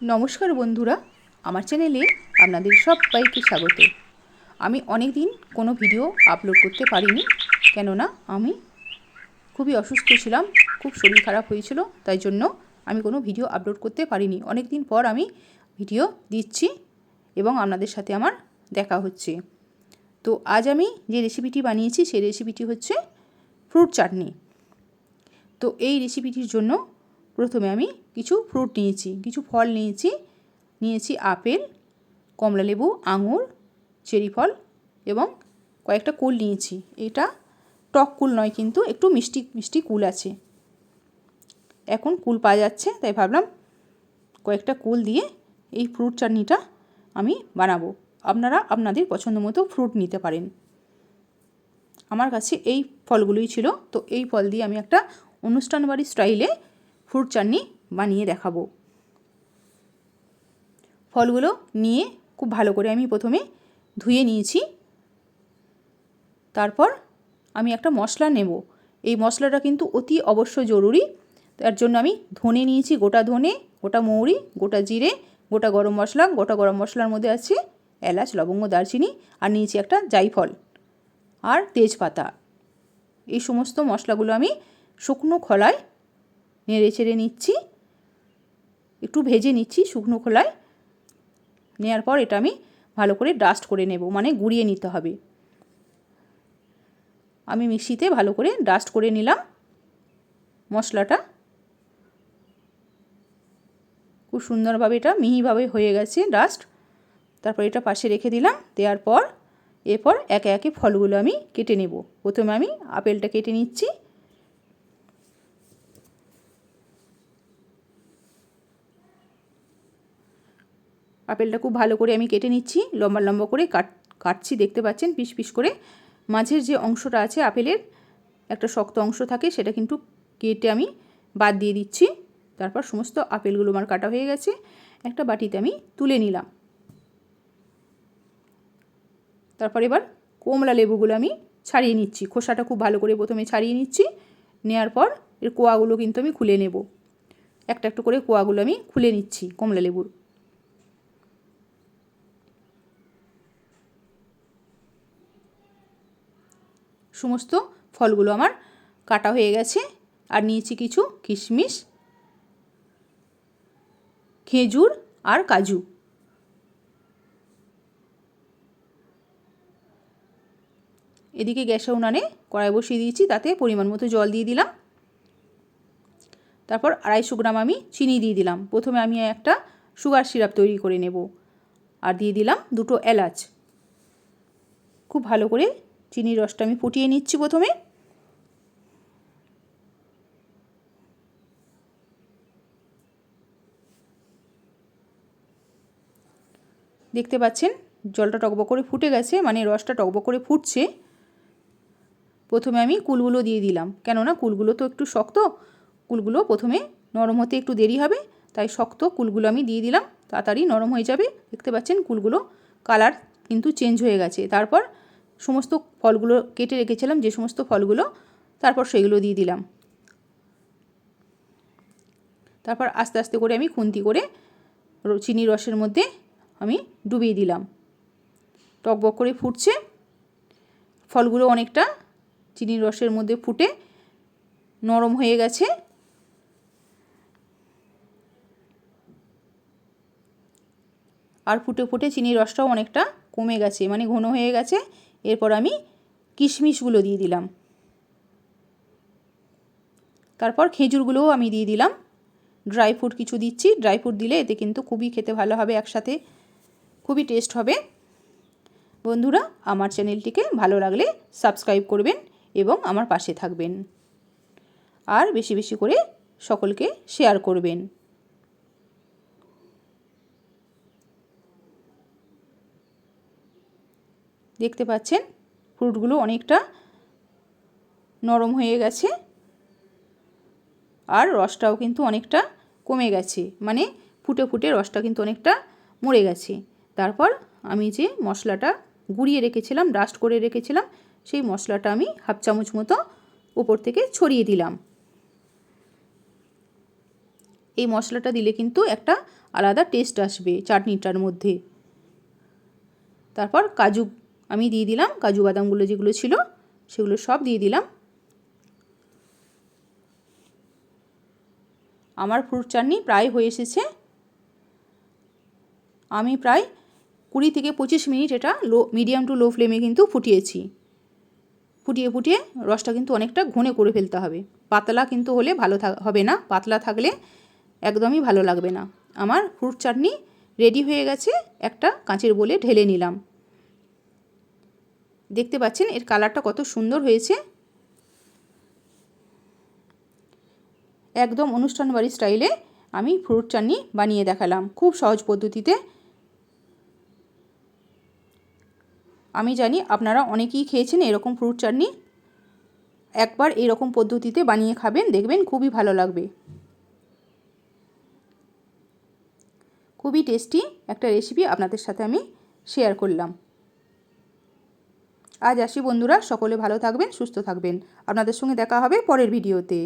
নমস্কার বন্ধুরা, আমার চ্যানেলে আপনাদের সবাইকে স্বাগত। আমি অনেক দিন কোনো ভিডিও আপলোড করতে পারিনি, কেননা আমি খুবই অসুস্থ ছিলাম, খুব শরীর খারাপ হয়েছিল, তাই জন্য আমি কোনো ভিডিও আপলোড করতে পারিনি। অনেক দিন পর আমি ভিডিও দিচ্ছি এবং আপনাদের সাথে আমার দেখা হচ্ছে। তো আজ আমি যে রেসিপিটি বানিয়েছি, সেই রেসিপিটি হচ্ছে ফ্রুট চাটনি তো এই রেসিপিটির জন্য প্রথমে আমি কিছু ফ্রুট নিয়েছি, কিছু ফল নিয়েছি নিয়েছি আপেল কমলালেবু আঙুর, চেরি ফল এবং কয়েকটা কুল নিয়েছি। এটা টক কুল নয় কিন্তু একটু মিষ্টি মিষ্টি কুল আছে। এখন কুল পাওয়া যাচ্ছে, তাই ভাবলাম কয়েকটা কুল দিয়ে এই ফ্রুট চাটনিটা আমি বানাবো। আপনারা আপনাদের পছন্দ মতো ফ্রুট নিতে পারেন। আমার কাছে এই ফলগুলোই ছিল। তো এই ফল দিয়ে আমি একটা অনুষ্ঠান বাড়ির স্টাইলে ফ্রুট চাটনি বানিয়ে দেখাবো। ফলগুলো নিয়ে খুব ভালো করে আমি প্রথমে ধুয়ে নিয়েছি। তারপর আমি একটা মশলা নেব। এই মশলাটা কিন্তু অতি অবশ্য জরুরি। তার জন্য আমি ধনে নিয়েছি, গোটা ধনে, গোটা মৌরি, গোটা জিরে, গোটা গরম মশলা, গোটা গরম মশলার মধ্যে আছে এলাচ, লবঙ্গ, দারচিনি আর নিয়েছি একটা জাইফল আর তেজপাতা। এই সমস্ত মশলাগুলো আমি শুকনো খোলায় নেড়ে চেড়ে নিচ্ছি। একটু ভেজে নিচ্ছি শুকনো খোলায়। নেওয়ার পর এটা আমি ভালো করে ডাস্ট করে নেব মানে গুঁড়িয়ে নিতে হবে। আমি মিক্সিতে ভালো করে ডাস্ট করে নিলাম মশলাটা। খুব সুন্দরভাবে এটা মিহিভাবে হয়ে গেছে ডাস্ট তারপর এটা পাশে রেখে দিলাম, দেওয়ার পর এরপর একে একে ফলগুলো আমি কেটে নেব। প্রথমে আমি আপেলটা কেটে নিচ্ছি। আপেলটা খুব ভালো করে আমি কেটে নিচ্ছি, লম্বা লম্বা করে কাট, কাটছি, দেখতে পাচ্ছেন? পিস পিস করে। মাঝের যে অংশটা আছে আপেলের, একটা শক্ত অংশ থাকে, সেটা কিন্তু কেটে আমি বাদ দিয়ে দিচ্ছি। তারপর সমস্ত আপেলগুলো আমার কাটা হয়ে গেছে। একটা বাটিতে আমি তুলে নিলাম। তারপর এবার কমলা লেবুগুলো আমি ছাড়িয়ে নিচ্ছি। খোসাটা খুব ভালো করে প্রথমে ছাড়িয়ে নিচ্ছি। নেওয়ার পর এর কোয়াগুলো কিন্তু আমি খুলে নেব। একটা একটা করে কোয়াগুলো আমি খুলে নিচ্ছি কমলা লেবুর। সমস্ত ফলগুলো আমার কাটা হয়ে গেছে। আর নিয়েছি কিছু কিশমিশ, খেজুর আর কাজু। এদিকে গ্যাসে উনানে কড়াই বসিয়ে দিয়েছি, তাতে পরিমাণ মতো জল দিয়ে দিলাম। তারপর আড়াইশো গ্রাম আমি চিনি দিয়ে দিলাম। প্রথমে আমি একটা সুগার সিরাপ তৈরি করে নেব। আর দিয়ে দিলাম দুটো এলাচ। খুব ভালো করে চিনির রসটা আমি ফুটিয়ে নিচ্ছি প্রথমে। দেখতে পাচ্ছেন, জলটা টকবক করে ফুটে গেছে মানে রসটা টকবক করে ফুটছে। প্রথমে আমি কুলগুলো দিয়ে দিলাম, কেননা কুলগুলো তো একটু শক্ত, কুলগুলো প্রথমে নরম হতে একটু দেরি হবে, তাই শক্ত কুলগুলো আমি দিয়ে দিলাম, তাড়াতাড়ি নরম হয়ে যাবে। দেখতে পাচ্ছেন, কুলগুলো কালার কিন্তু চেঞ্জ হয়ে গেছে। তারপর সমস্ত ফলগুলো কেটে রেখেছিলাম, যে সমস্ত ফলগুলো তারপর সেগুলো দিয়ে দিলাম। তারপর আস্তে আস্তে করে আমি খুন্তি করে চিনি রসের মধ্যে আমি ডুবিয়ে দিলাম। টকবক করে ফুটছে। ফলগুলো অনেকটা চিনির রসের মধ্যে ফুটে নরম হয়ে গেছে। আর ফুটে ফুটে চিনির রসটাও অনেকটা কমে গেছে মানে ঘন হয়ে গেছে। এরপর আমি কিশমিশগুলো দিয়ে দিলাম। তারপর খেজুরগুলোও আমি দিয়ে দিলাম। ড্রাই ফ্রুট কিছু দিচ্ছি। ড্রাই ফ্রুট দিলে এতে কিন্তু খুবই খেতে ভালো হবে, একসাথে খুবই টেস্ট হবে। বন্ধুরা, আমার চ্যানেলটিকে ভালো লাগলে সাবস্ক্রাইব করবেন এবং আমার পাশে থাকবেন। আর বেশি বেশি করে সকলকে শেয়ার করবেন। দেখতে পাচ্ছেন, ফ্রুটগুলো অনেকটা নরম হয়ে গেছে আর রসটাও কিন্তু অনেকটা কমে গেছে। মানে ফুটে ফুটে রসটা কিন্তু অনেকটা মরে গেছে। তারপর আমি যে মশলাটা গুঁড়িয়ে রেখেছিলাম ডাস্ট করে রেখেছিলাম, সেই মশলাটা আমি হাফ চামচ মতো উপর থেকে ছড়িয়ে দিলাম। এই মশলাটা দিলে কিন্তু একটা আলাদা টেস্ট আসবে চাটনিটার মধ্যে। তারপর কাজু আমি দিয়ে দিলাম কাজু বাদামগুলো যেগুলো ছিল, সেগুলো সব দিয়ে দিলাম। আমার ফ্রুট চাটনি প্রায় হয়ে এসেছে। আমি প্রায় কুড়ি থেকে পঁচিশ মিনিট এটা লো, মিডিয়াম টু লো ফ্লেমে কিন্তু ফুটিয়েছি। ফুটিয়ে ফুটিয়ে রসটা কিন্তু অনেকটা ঘনে করে ফেলতে হবে। পাতলা কিন্তু হলে ভালো হবে না। পাতলা থাকলে একদমই ভালো লাগবে না। আমার ফ্রুট চাটনি রেডি হয়ে গেছে। একটা কাঁচের বলে ঢেলে নিলাম। দেখতে পাচ্ছেন, এর কালারটা কত সুন্দর হয়েছে। একদম অনুষ্ঠান বাড়ির স্টাইলে আমি ফ্রুট চাটনি বানিয়ে দেখালাম, খুব সহজ পদ্ধতিতে। আমি জানি আপনারা অনেকেই খেয়েছেন এরকম ফ্রুট চাটনি। একবার এরকম পদ্ধতিতে বানিয়ে খাবেন, দেখবেন খুবই ভালো লাগবে। খুবই টেস্টি একটা রেসিপি আপনাদের সাথে আমি শেয়ার করলাম। আজ আসি বন্ধুরা সকলে ভালো থাকবেন সুস্থ থাকবেন। আপনাদের সঙ্গে দেখা হবে পরের ভিডিওতে।